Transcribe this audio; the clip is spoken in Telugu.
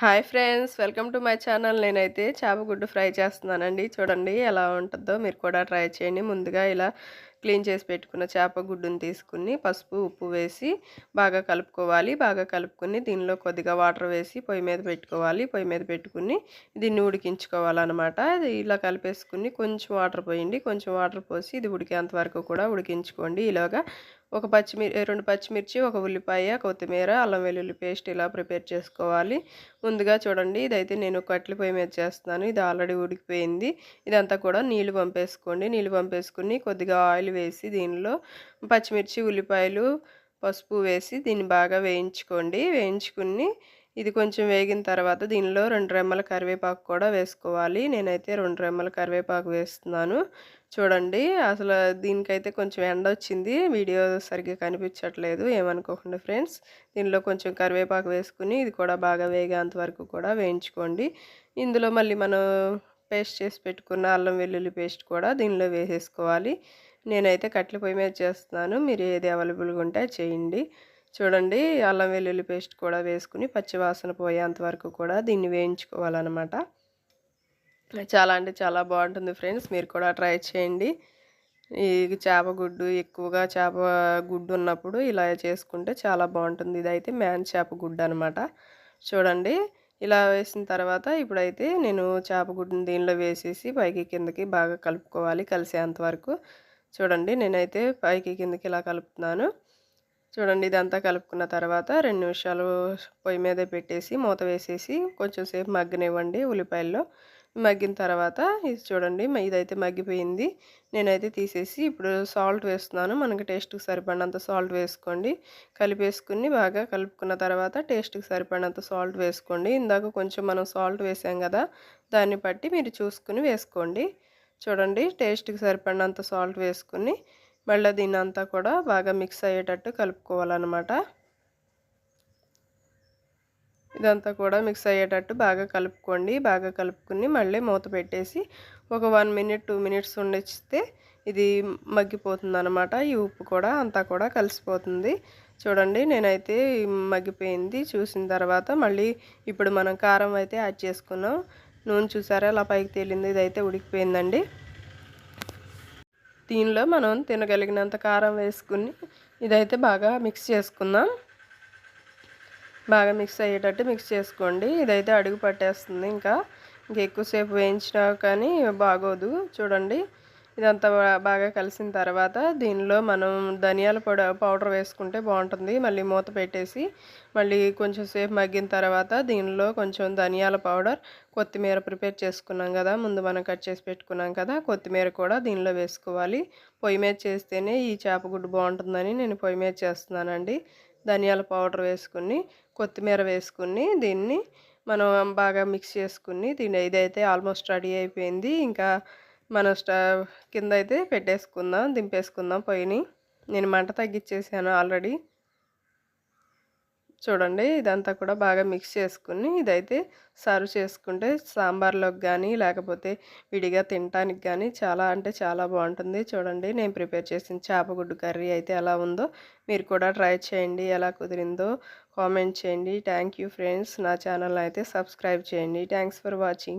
Hi friends welcome to my channel. నేనైతే చేప గుడ్డు ఫ్రై చేస్తున్నానండి. చూడండి ఎలా ఉంటుందో మీరు కూడా ట్రై చేయండి. ముందుగా ఇలా క్లీన్ చేసి పెట్టుకున్న చేప గుడ్డును తీసుకుని పసుపు ఉప్పు వేసి బాగా కలుపుకోవాలి. బాగా కలుపుకొని దీనిలో కొద్దిగా వాటర్ వేసి పొయ్యి మీద పెట్టుకోవాలి. పొయ్యి మీద పెట్టుకుని దీన్ని ఉడికించుకోవాలన్నమాట. ఇలా కలిపేసుకుని కొంచెం వాటర్ పోయండి. కొంచెం వాటర్ పోసి ఇది ఉడికేంత వరకు కూడా ఉడికించుకోండి. ఇలాగా ఒక పచ్చిమిర్చి రెండు పచ్చిమిర్చి ఒక ఉల్లిపాయ కొత్తిమీర అల్లం వెల్లుల్లి పేస్ట్ ఇలా ప్రిపేర్ చేసుకోవాలి. ముందుగా చూడండి ఇదైతే నేను కట్ల పొయ్యి మీద చేస్తున్నాను. ఇది ఆల్రెడీ ఉడికిపోయింది. ఇదంతా కూడా నీళ్ళు పంపేసుకోండి. నీళ్ళు పంపేసుకుని కొద్దిగా ఆయిల్ వేసి దీనిలో పచ్చిమిర్చి ఉల్లిపాయలు పసుపు వేసి దీన్ని బాగా వేయించుకోండి. వేయించుకుని ఇది కొంచెం వేగిన తర్వాత దీనిలో రెండు రెమ్మల కరివేపాకు కూడా వేసుకోవాలి. నేనైతే రెండు రెమ్మల కరివేపాకు వేస్తున్నాను. చూడండి అసలు దీనికైతే కొంచెం ఎండ వచ్చింది. వీడియో సరిగ్గా కనిపించట్లేదు. ఏమనుకోకుండా ఫ్రెండ్స్ దీనిలో కొంచెం కరివేపాకు వేసుకుని ఇది కూడా బాగా వేగేంత వరకు కూడా వేయించుకోండి. ఇందులో మళ్ళీ మనం పేస్ట్ చేసి పెట్టుకున్న అల్లం వెల్లుల్లి పేస్ట్ కూడా దీనిలో వేసేసుకోవాలి. నేనైతే కట్ల పొయ్యి మీద చేస్తున్నాను. మీరు ఏది అవైలబుల్గా ఉంటే చేయండి. చూడండి అల్లం వెల్లుల్లి పేస్ట్ కూడా వేసుకుని పచ్చివాసన పోయేంత వరకు కూడా దీన్ని వేయించుకోవాలన్నమాట. చాలా అంటే చాలా బాగుంటుంది ఫ్రెండ్స్. మీరు కూడా ట్రై చేయండి. ఈ చేప గుడ్డు ఎక్కువగా చేప గుడ్డు ఉన్నప్పుడు ఇలా చేసుకుంటే చాలా బాగుంటుంది. ఇదైతే మ్యాన్ చేప గుడ్డు అనమాట చూడండి ఇలా వేసిన తర్వాత ఇప్పుడైతే నేను చేప గుడ్డుని దీనిలో వేసేసి పైకి కిందకి బాగా కలుపుకోవాలి. కలిసేంత వరకు చూడండి నేనైతే పైకి కిందకి ఇలా కలుపుతున్నాను. చూడండి ఇదంతా కలుపుకున్న తర్వాత రెండు నిమిషాలు పొయ్యి మీద పెట్టేసి మూత వేసేసి కొంచెం సేపు మగ్గనివ్వండి ఉల్లిపాయల్లో. మగ్గిన తర్వాత ఇది చూడండి ఇదైతే మగ్గిపోయింది. నేనైతే తీసేసి ఇప్పుడు సాల్ట్ వేస్తున్నాను. మనకి టేస్ట్కి సరిపడినంత సాల్ట్ వేసుకోండి. కలిపేసుకుని బాగా కలుపుకున్న తర్వాత టేస్ట్కి సరిపడినంత సాల్ట్ వేసుకోండి. ఇందాక కొంచెం మనం సాల్ట్ వేసాం కదా దాన్ని బట్టి మీరు చూసుకుని వేసుకోండి. చూడండి టేస్ట్కి సరిపడినంత సాల్ట్ వేసుకుని మళ్ళీ దీన్ని అంతా కూడా బాగా మిక్స్ అయ్యేటట్టు కలుపుకోవాలన్నమాట. ఇదంతా కూడా మిక్స్ అయ్యేటట్టు బాగా కలుపుకోండి. బాగా కలుపుకుని మళ్ళీ మూత పెట్టేసి ఒక వన్ మినిట్ టూ మినిట్స్ ఉండిస్తే ఇది మగ్గిపోతుంది అనమాట ఈ ఉప్పు కూడా అంతా కూడా కలిసిపోతుంది. చూడండి నేనైతే మగ్గిపోయింది. చూసిన తర్వాత మళ్ళీ ఇప్పుడు మనం కారం అయితే యాడ్ చేసుకున్నాం. నూనె చూసారా? అలా పైకి తేలింది. ఇదైతే ఉడికిపోయిందండి. దీనిలో మనం తినగలిగినంత కారం వేసుకుని ఇదైతే బాగా మిక్స్ చేసుకుందాం. బాగా మిక్స్ అయ్యేటట్టు మిక్స్ చేసుకోండి. ఇదైతే అడుగు పట్టేస్తుంది ఇంకా. ఇంకా ఎక్కువసేపు వేయించినా కానీ బాగోదు. చూడండి. ఇదంతా బాగా కలిసిన తర్వాత దీనిలో మనం ధనియాల పొడ పౌడర్ వేసుకుంటే బాగుంటుంది. మళ్ళీ మూత పెట్టేసి మళ్ళీ కొంచెం సేపు మగ్గిన తర్వాత దీనిలో కొంచెం ధనియాల పౌడర్ కొత్తిమీర ప్రిపేర్ చేసుకున్నాం కదా ముందు మనం కట్ చేసి పెట్టుకున్నాం కదా కొత్తిమీర కూడా దీనిలో వేసుకోవాలి. పొయ్యి మీద చేస్తేనే ఈ చేపగుడ్డు బాగుంటుందని నేను పొయ్యి మీద చేస్తున్నానండి. ధనియాల పౌడర్ వేసుకుని కొత్తిమీర వేసుకుని దీన్ని మనం బాగా మిక్స్ చేసుకుని దీని ఇదైతే ఆల్మోస్ట్ రెడీ అయిపోయింది. ఇంకా మనం స్టవ్ కింద అయితే పెట్టేసుకుందాం దింపేసుకుందాం పొయ్యిని. నేను మంట తగ్గించేసాను ఆల్రెడీ. చూడండి ఇదంతా కూడా బాగా మిక్స్ చేసుకుని ఇదైతే సర్వ్ చేసుకుంటే సాంబార్లోకి కానీ లేకపోతే విడిగా తినటానికి కానీ చాలా అంటే చాలా బాగుంటుంది. చూడండి నేను ప్రిపేర్ చేసిన చేపగుడ్డు కర్రీ అయితే ఎలా ఉందో మీరు కూడా ట్రై చేయండి ఎలా కుదిరిందో కామెంట్ చేయండి. థ్యాంక్ ఫ్రెండ్స్ నా ఛానల్ అయితే సబ్స్క్రైబ్ చేయండి. Thanks for watching